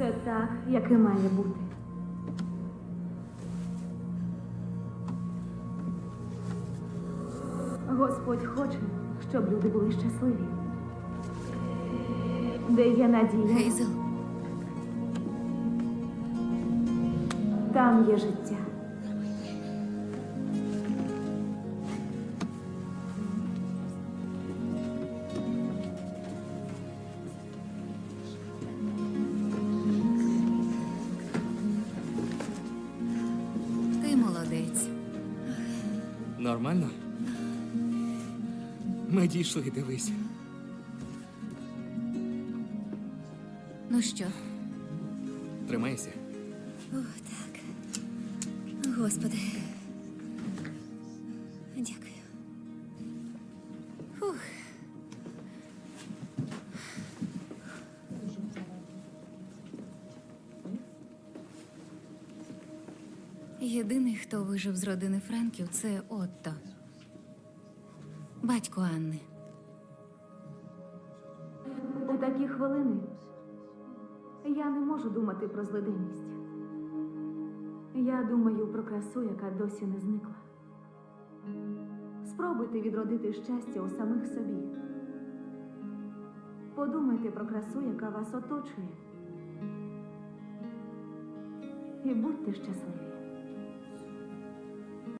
Все так, як і має бути. Господь хоче, щоб люди були щасливі. Де є надія, Хейзел, там є життя. Молодець. Нормально? Ми дійшли, дивись. Ну що? Тримайся. О, так. Господи. Дякую. Єдиний, хто вижив з родини Франків, це Отто. Батько Анни. У такі хвилини я не можу думати про злиденність. Я думаю про красу, яка досі не зникла. Спробуйте відродити щастя у самих собі. Подумайте про красу, яка вас оточує. І будьте щасливі.